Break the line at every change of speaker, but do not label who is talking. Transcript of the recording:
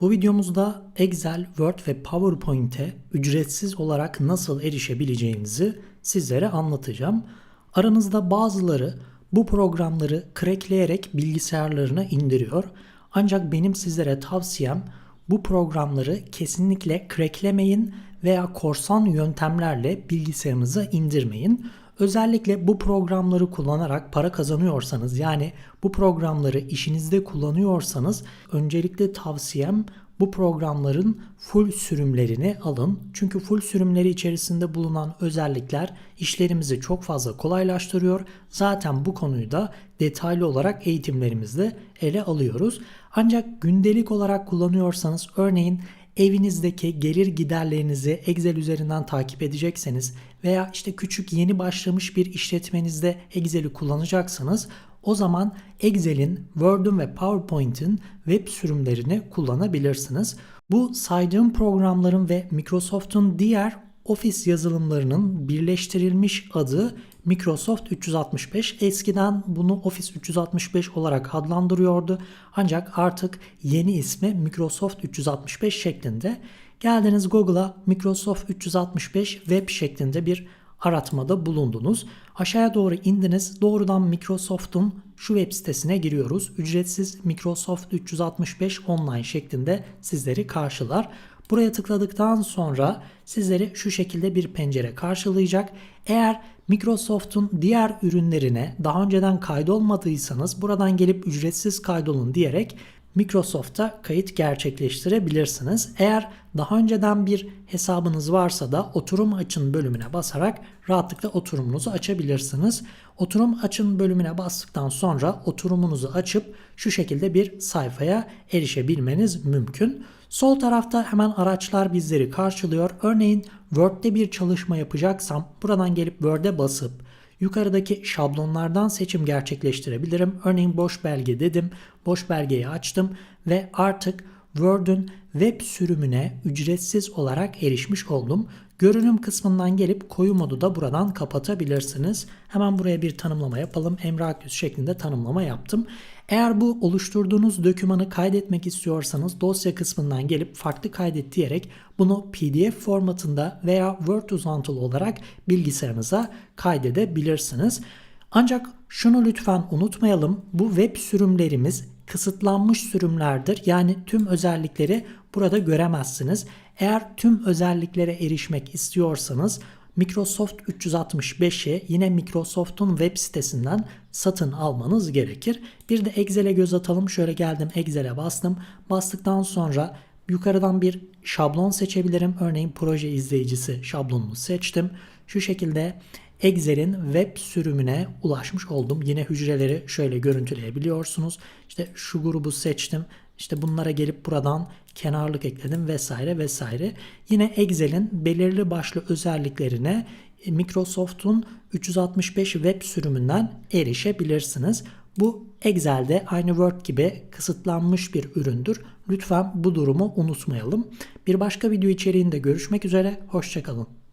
Bu videomuzda Excel, Word ve PowerPoint'e ücretsiz olarak nasıl erişebileceğinizi sizlere anlatacağım. Aranızda bazıları bu programları crackleyerek bilgisayarlarına indiriyor. Ancak benim sizlere tavsiyem bu programları kesinlikle cracklemeyin veya korsan yöntemlerle bilgisayarınıza indirmeyin. Özellikle bu programları kullanarak para kazanıyorsanız yani bu programları işinizde kullanıyorsanız öncelikle tavsiyem bu programların full sürümlerini alın. Çünkü full sürümleri içerisinde bulunan özellikler işlerimizi çok fazla kolaylaştırıyor. Zaten bu konuyu da detaylı olarak eğitimlerimizde ele alıyoruz. Ancak gündelik olarak kullanıyorsanız örneğin evinizdeki gelir giderlerinizi Excel üzerinden takip edecekseniz veya işte küçük yeni başlamış bir işletmenizde Excel'i kullanacaksanız o zaman Excel'in, Word'un ve PowerPoint'in web sürümlerini kullanabilirsiniz. Bu saydığım programların ve Microsoft'un diğer Office yazılımlarının birleştirilmiş adı Microsoft 365. Eskiden bunu Office 365 olarak adlandırıyordu. Ancak artık yeni ismi Microsoft 365 şeklinde. Geldiniz Google'a Microsoft 365 web şeklinde bir aratmada bulundunuz. Aşağıya doğru indiniz. Doğrudan Microsoft'un şu web sitesine giriyoruz. Ücretsiz Microsoft 365 online şeklinde sizleri karşılar. Buraya tıkladıktan sonra sizleri şu şekilde bir pencere karşılayacak. Eğer Microsoft'un diğer ürünlerine daha önceden kaydolmadıysanız buradan gelip ücretsiz kaydolun diyerek Microsoft'a kayıt gerçekleştirebilirsiniz. Eğer daha önceden bir hesabınız varsa da oturum açın bölümüne basarak rahatlıkla oturumunuzu açabilirsiniz. Oturum açın bölümüne bastıktan sonra oturumunuzu açıp şu şekilde bir sayfaya erişebilmeniz mümkün. Sol tarafta hemen araçlar bizleri karşılıyor. Örneğin Word'de bir çalışma yapacaksam buradan gelip Word'e basıp yukarıdaki şablonlardan seçim gerçekleştirebilirim. Örneğin boş belge dedim. Boş belgeyi açtım ve artık Word'ün web sürümüne ücretsiz olarak erişmiş oldum. Görünüm kısmından gelip koyu modu da buradan kapatabilirsiniz. Hemen buraya bir tanımlama yapalım. Emre Akyüz şeklinde tanımlama yaptım. Eğer bu oluşturduğunuz dokümanı kaydetmek istiyorsanız dosya kısmından gelip farklı kaydet diyerek bunu PDF formatında veya Word uzantılı olarak bilgisayarınıza kaydedebilirsiniz. Ancak şunu lütfen unutmayalım. Bu web sürümlerimiz kısıtlanmış sürümlerdir. Yani tüm özellikleri burada göremezsiniz. Eğer tüm özelliklere erişmek istiyorsanız Microsoft 365'i yine Microsoft'un web sitesinden satın almanız gerekir. Bir de Excel'e göz atalım. Şöyle geldim Excel'e bastım. Bastıktan sonra yukarıdan bir şablon seçebilirim. Örneğin proje izleyicisi şablonunu seçtim. Şu şekilde Excel'in web sürümüne ulaşmış oldum. Yine hücreleri şöyle görüntüleyebiliyorsunuz. İşte şu grubu seçtim. İşte bunlara gelip buradan kenarlık ekledim vesaire vesaire. Yine Excel'in belirli başlı özelliklerine Microsoft'un 365 web sürümünden erişebilirsiniz. Bu Excel'de aynı Word gibi kısıtlanmış bir üründür. Lütfen bu durumu unutmayalım. Bir başka video içeriğinde görüşmek üzere. Hoşçakalın.